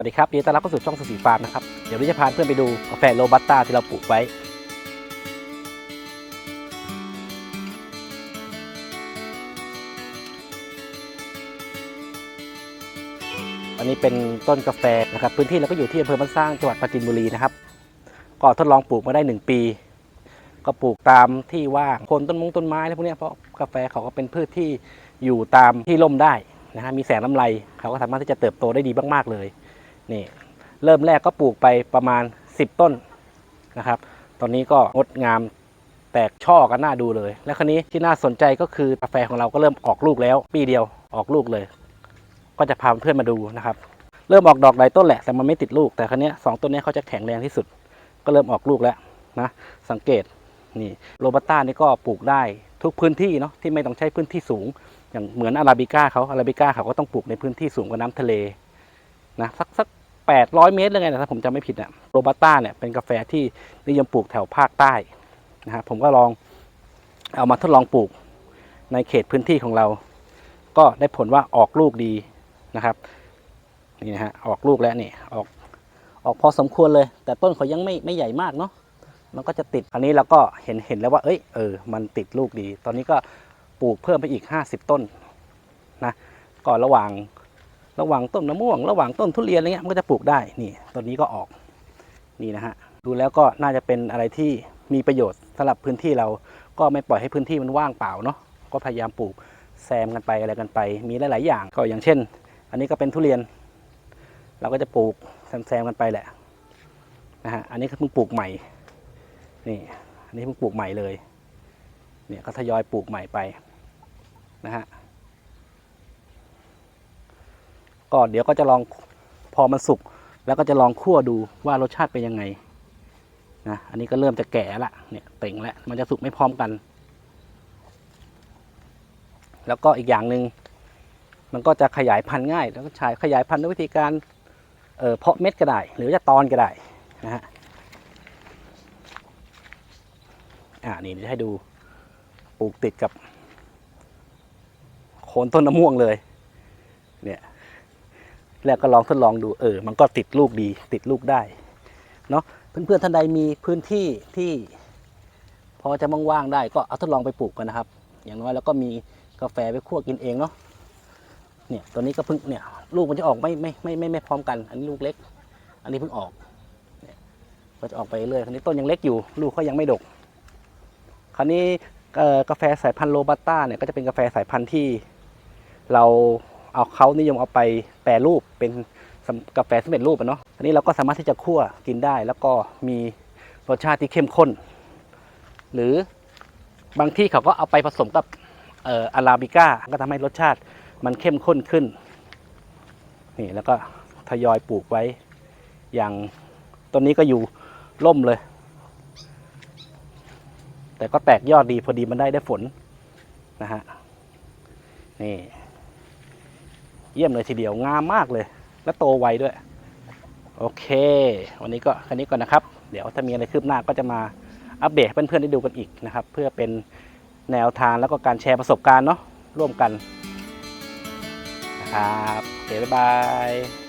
สวัสดีครับยินดีต้อนรับเข้าสู่ช่องสุสีฟาร์มนะครับ เดี๋ยววันนี้จะพาเพื่อนไปดูกาแฟโรบัสต้าที่เราปลูกไว้ อันนี้เป็นต้นกาแฟนะครับ พื้นที่เราก็อยู่ที่อำเภอบ้านสร้างจังหวัดปราจีนบุรีนะครับ ก็ทดลองปลูกมาได้ 1 ปี ก็ปลูกตามที่ว่างคนต้นมงต้นไม้อะไรพวกนี้เพราะกาแฟเขาก็เป็นพืชที่อยู่ตามที่ร่มได้นะฮะมีแสงลำไรเขาก็สามารถที่จะเติบโตได้ดีมากๆเลย นี่เริ่มแรกก็ปลูกไปประมาณ 10 ต้นนะครับ ตอนนี้ก็งดงามแตกช่อกันน่าดูเลย และคราวนี้ที่น่าสนใจก็คือกาแฟของเราก็เริ่มออกลูกแล้ว ปีเดียวออกลูกเลย ก็จะพาเพื่อนมาดูนะครับ เริ่มออกดอกหลายต้นแหละแต่มันไม่ติดลูก แต่ครั้นี้สองต้นนี้เขาจะแข็งแรงที่สุด ก็เริ่มออกลูกแล้วนะสังเกตนี่โรบัสต้านี่ก็ปลูกได้ทุกพื้นที่เนาะที่ไม่ต้องใช้พื้นที่สูง อย่างเหมือนอาราบิก้าเขาอาราบิก้าเขาก็ต้องปลูกในพื้นที่สูงกว่าน้ำทะเลนะสักสัก แปดร้อยเมตรเลยไงนะถ้าผมจำไม่ผิดอะโรบัสต้าเนี่ยเป็นกาแฟที่นิยมปลูกแถวภาคใต้นะฮะผมก็ลองเอามาทดลองปลูกในเขตพื้นที่ของเรา ก็ได้ผลว่าออกลูกดีนะครับนี่นะฮะออกลูกแล้วนี่ออกออกพอสมควรเลย แต่ต้นเขายังไม่ไม่ใหญ่มากเนาะมันก็จะติดอันนี้เราก็เห็นเห็นแล้วว่า เอ้ยเออมันติดลูกดี ตอนนี้ก็ปลูกเพิ่มไปอีก 50 ต้นนะก็ระหว่าง ระหว่างต้นมะม่วง ระหว่างต้นทุเรียนอะไรเงี้ยมันก็จะปลูกได้นี่ต้นนี้ก็ออกนี่นะฮะดูแล้วก็น่าจะเป็นอะไรที่มีประโยชน์สำหรับพื้นที่เราก็ไม่ปล่อยให้พื้นที่มันว่างเปล่าเนาะก็พยายามปลูกแซมกันไปอะไรกันไป มีหลาย ๆ อย่างก็อย่างเช่น อันนี้ก็เป็นทุเรียน เราก็จะปลูกแซมๆกันไปแหละนะฮะอันนี้เพิ่งปลูกใหม่นี่อันนี้เพิ่งปลูกใหม่เลยเนี่ยก็ทยอยปลูกใหม่ไปนะฮะ ก็เดี๋ยวก็จะลองพอมันสุก แล้วก็จะลองคั่วดูว่ารสชาติเป็นยังไงนะอันนี้ก็เริ่มจะแก่ละเนี่ยเต่งแล้วมันจะสุกไม่พร้อมกัน แล้วก็อีกอย่างหนึ่งมันก็จะขยายพันธุ์ง่าย แล้วก็ใช้ขยายพันธุ์ด้วยวิธีการเอ่อเพาะเม็ดก็ได้ หรือจะตอนก็ได้นะฮะอ่านี่จะให้ดูปลูกติดกับโคนต้นมะม่วงเลย เนี่ย แล้วก็ลองทดลองดูเออ มันก็ติดลูกดีติดลูกได้เนาะเพื่อนๆท่านใดมีพื้นที่ที่ พอจะว่างๆได้ก็เอาทดลองไปปลูกกันนะครับ อย่างน้อยแล้วก็มีกาแฟไปคั่วกินเองเนาะเนี่ยตัวนี้ก็เพิ่งเนี่ยลูกมันจะออกไม่ไม่ไม่ไม่ไม่พร้อมกัน อันนี้ลูกเล็ก อันนี้เพิ่งออกเนี่ยก็จะออกไปเรื่อยคราวนี้ต้นยังเล็กอยู่ ลูกเขายังไม่ดก คราวนี้กาแฟสายพันธุ์โรบัสต้าเนี่ยก็จะเป็นกาแฟสายพันธุ์ที่เรา เอาเขานิยมเอาไปแปรรูปเป็นกาแฟสำเร็จรูปอะเนาะอันนี้เราก็สามารถที่จะคั่วกินได้ แล้วก็มีรสชาติที่เข้มข้น หรือบางที่เขาก็เอาไปผสมกับเอ่ออาราบิก้าก็ทำให้รสชาติมันเข้มข้นขึ้นนี่แล้วก็ทยอยปลูกไว้อย่างต้นนี้ก็อยู่ร่มเลย แต่ก็แตกยอดดีพอดีมันได้ได้ฝนนะฮะนี่ เยี่ยมเลยทีเดียวงามมากเลย และโตไวด้วย โอเค วันนี้ก็แค่นี้ก่อนนะครับ เดี๋ยวถ้ามีอะไรคืบหน้าก็จะมาอัปเดตเพื่อนๆได้ดูกันอีกนะครับ เพื่อเป็นแนวทางแล้วก็การแชร์ประสบการณ์เนาะร่วมกันนะครับโอเคบ๊ายบาย